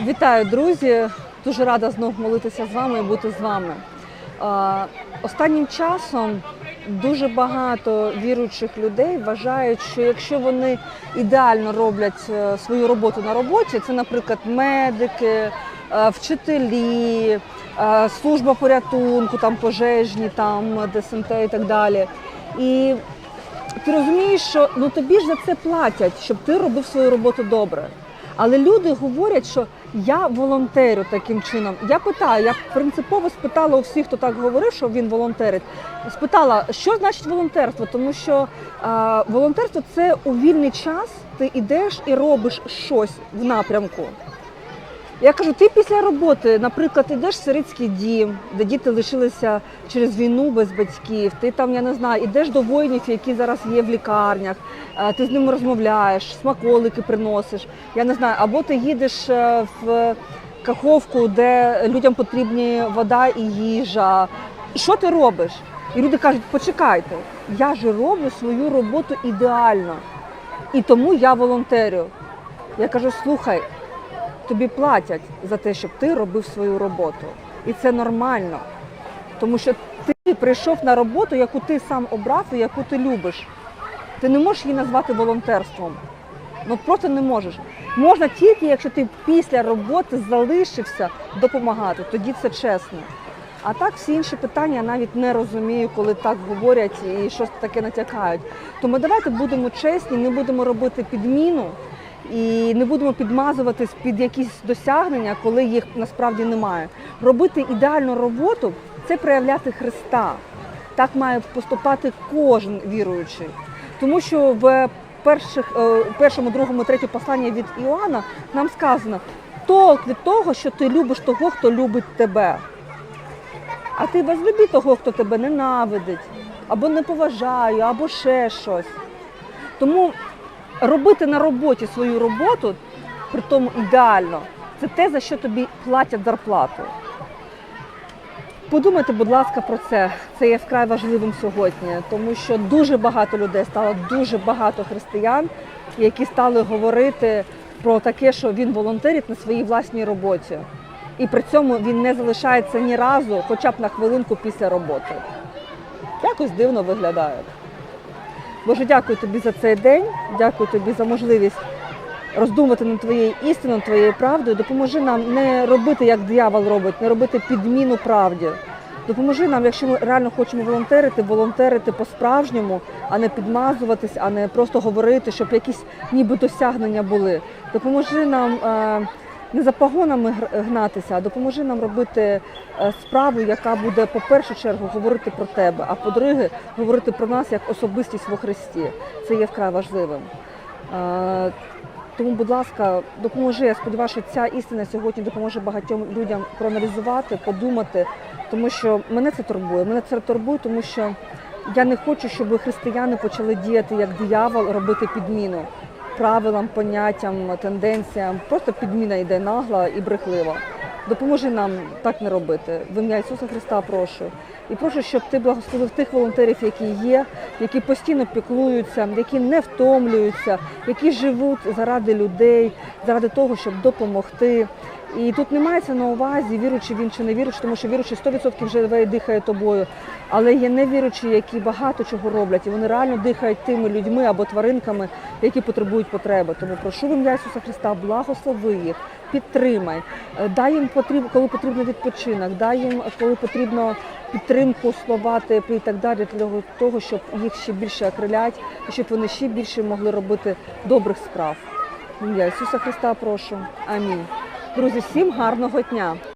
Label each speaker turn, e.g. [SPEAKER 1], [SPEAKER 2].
[SPEAKER 1] Вітаю, друзі! Дуже рада знову молитися з вами і бути з вами. Останнім часом дуже багато віруючих людей вважають, що якщо вони ідеально роблять е, свою роботу на роботі, це, наприклад, медики, е, вчителі, е, служба порятунку, там пожежні, там ДСНТ і так далі. І ти розумієш, що ну тобі ж за це платять, щоб ти робив свою роботу добре. Але люди говорять, що я волонтерю таким чином. Я питаю, я принципово спитала у всіх, хто так говорив, що він волонтерить. Спитала, що значить волонтерство, тому що е, волонтерство це у вільний час ти йдеш і робиш щось в напрямку. Я кажу, ти після роботи, наприклад, йдеш в сирицький дім, де діти лишилися через війну без батьків. Ти там, я не знаю, йдеш до воїнів, які зараз є в лікарнях, е, ти з ними розмовляєш, смаколики приносиш. Я не знаю, або ти їдеш е, в Каховку, де людям потрібні вода і їжа. Що ти робиш? І люди кажуть, почекайте, я ж роблю свою роботу ідеально. І тому я волонтерю. Я кажу, слухай, тобі платять за те, щоб ти робив свою роботу. І це нормально. Тому що ти прийшов на роботу, яку ти сам обрав і яку ти любиш. Ти не можеш її назвати волонтерством. Ну просто не можеш. Можна тільки, якщо ти після роботи залишився допомагати, тоді це чесно. А так всі інші питання я навіть не розумію, коли так говорять і щось таке натякають. Тому давайте будемо чесні, не будемо робити підміну і не будемо підмазуватись під якісь досягнення, коли їх насправді немає. Робити ідеальну роботу це проявляти Христа. Так має поступати кожен віруючий. Тому що в перших, е, першому, другому, третьому посланні від Іоанна нам сказано толк від того, що ти любиш того, хто любить тебе. А ти возлюби того, хто тебе ненавидить, або не поважає, або ще щось. Тому робити на роботі свою роботу, при тому ідеально, це те, за що тобі платять зарплату. Подумайте, будь ласка, про це. Це є вкрай важливим сьогодні, тому що дуже багато людей стало, дуже багато християн, які стали говорити про таке, що він волонтерить на своїй власній роботі. І при цьому він не залишається ні разу, хоча б на хвилинку після роботи. Якось дивно виглядає. Боже, дякую тобі за цей день, дякую тобі за можливість роздумати над твоєю істиною, твоєю правдою. Допоможи нам не робити, як диявол робить, не робити підміну правді. Допоможи нам, якщо ми реально хочемо волонтерити, волонтерити по-справжньому, а не підмазуватись, а не просто говорити, щоб якісь ніби досягнення були. Допоможи нам е, не за погонами гнатися, а допоможи нам робити е, справу, яка буде, по першу чергу, говорити про тебе, а по-друге, говорити про нас як особистість во Христі. Це є вкрай важливим. Е, Тому, будь ласка, допоможи. Я сподіваюся, ця істина сьогодні допоможе багатьом людям проаналізувати, подумати, тому що мене це турбує. Мене це турбує, тому що я не хочу, щоб християни почали діяти як диявол, робити підміну правилам, поняттям, тенденціям. Просто підміна йде нагла і брехлива. Допоможи нам так не робити. В ім'я Ісуса Христа прошу. І прошу, щоб ти благословив тих волонтерів, які є, які постійно піклуються, які не втомлюються, які живуть заради людей, заради того, щоб допомогти. І тут не мається на увазі, віруючи він чи не віруючи, тому що віруючий 100% живе і дихає тобою. Але є невіруючі, які багато чого роблять, і вони реально дихають тими людьми або тваринками, які потребують потреби. Тому прошу в ім'я Ісуса Христа, благослови їх, підтримай, Е, дай їм потрібно, коли потрібно відпочинок, дай їм, коли потрібно підтримку, слова теплі і так далі, для того, щоб їх ще більше окрилять, щоб вони ще більше могли робити добрих справ. Я Ісуса Христа прошу. Амінь. Друзі, всім гарного дня!